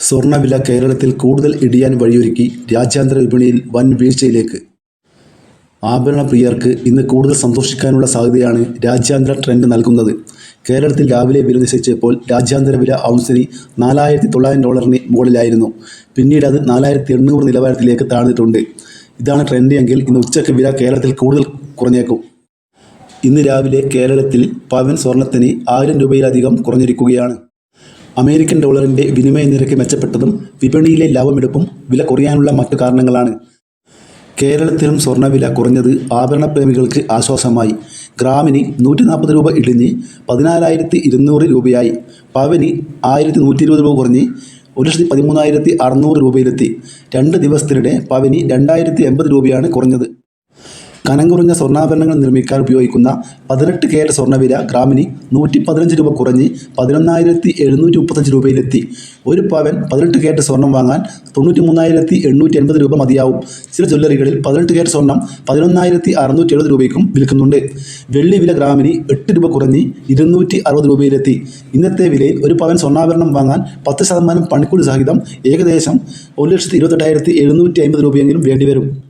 സ്വർണവില കേരളത്തിൽ കൂടുതൽ ഇടിയാൻ വഴിയൊരുക്കി രാജ്യാന്തര വിപണിയിൽ വൻ വീഴ്ചയിലേക്ക്. ആഭരണ പ്രിയർക്ക് ഇന്ന് കൂടുതൽ സന്തോഷിക്കാനുള്ള സാധ്യതയാണ് രാജ്യാന്തര ട്രെൻഡ് നൽകുന്നത്. കേരളത്തിൽ രാവിലെ വില നിശ്ചയിച്ചപ്പോൾ രാജ്യാന്തര വില ഔൺസിന് നാലായിരത്തി തൊള്ളായിരം ഡോളറിന് മുകളിലായിരുന്നു. പിന്നീട് അത് നാലായിരത്തി എണ്ണൂറ് നിലവാരത്തിലേക്ക് താഴ്ന്നിട്ടുണ്ട്. ഇതാണ് ട്രെൻഡ് എങ്കിൽ ഇന്ന് ഉച്ചയ്ക്ക് വില കേരളത്തിൽ കൂടുതൽ കുറഞ്ഞേക്കും. ഇന്ന് രാവിലെ കേരളത്തിൽ പവൻ സ്വർണത്തിന് ആയിരം രൂപയിലധികം കുറഞ്ഞിരിക്കുകയാണ്. അമേരിക്കൻ ഡോളറിന്റെ വിനിമയ നിരക്ക് മെച്ചപ്പെട്ടതും വിപണിയിലെ ലാഭമെടുപ്പും വില കുറയാനുള്ള മറ്റു കാരണങ്ങളാണ്. കേരളത്തിലും സ്വർണവില കുറഞ്ഞത് ആഭരണപ്രേമികൾക്ക് ആശ്വാസമായി. ഗ്രാമിന് നൂറ്റി നാൽപ്പത് രൂപ ഇടിഞ്ഞ് പതിനാലായിരത്തി ഇരുന്നൂറ് രൂപയായി. പവന് ആയിരത്തി നൂറ്റി ഇരുപത് രൂപ കുറഞ്ഞ് ഒരു ലക്ഷത്തി പതിമൂന്നായിരത്തി അറുന്നൂറ് രൂപയിലെത്തി. രണ്ട് ദിവസത്തിനിടെ പവന് രണ്ടായിരത്തി എൺപത് രൂപയാണ് കുറഞ്ഞത്. കനം കുറഞ്ഞ സ്വർണാഭരണങ്ങൾ നിർമ്മിക്കാൻ ഉപയോഗിക്കുന്ന പതിനെട്ട് കേരള സ്വർണവില ഗ്രാമിന് നൂറ്റി പതിനഞ്ച് രൂപ കുറഞ്ഞ് പതിനൊന്നായിരത്തി എഴുന്നൂറ്റി മുപ്പത്തഞ്ച് രൂപയിലെത്തി. ഒരു പവൻ പതിനെട്ട് കേരറ്റ് സ്വർണം വാങ്ങാൻ തൊണ്ണൂറ്റി മൂന്നായിരത്തി എണ്ണൂറ്റി എൺപത് രൂപ മതിയാവും. ചില ജ്വല്ലറികളിൽ പതിനെട്ട് കേരറ്റ് സ്വർണം പതിനൊന്നായിരത്തി അറുന്നൂറ്റി എഴുപത് രൂപയ്ക്കും വിൽക്കുന്നുണ്ട്. വെള്ളി വില ഗ്രാമിന് എട്ട് രൂപ കുറഞ്ഞ് ഇരുന്നൂറ്റി അറുപത് രൂപയിലെത്തി. ഇന്നത്തെ വിലയിൽ ഒരു പവൻ സ്വർണാഭരണം വാങ്ങാൻ പത്ത് ശതമാനം പണിക്കൂലി സഹിതം ഏകദേശം ഒരു ലക്ഷത്തി ഇരുപത്തെട്ടായിരത്തി എഴുന്നൂറ്റി അമ്പത് രൂപയെങ്കിലും വേണ്ടിവരും.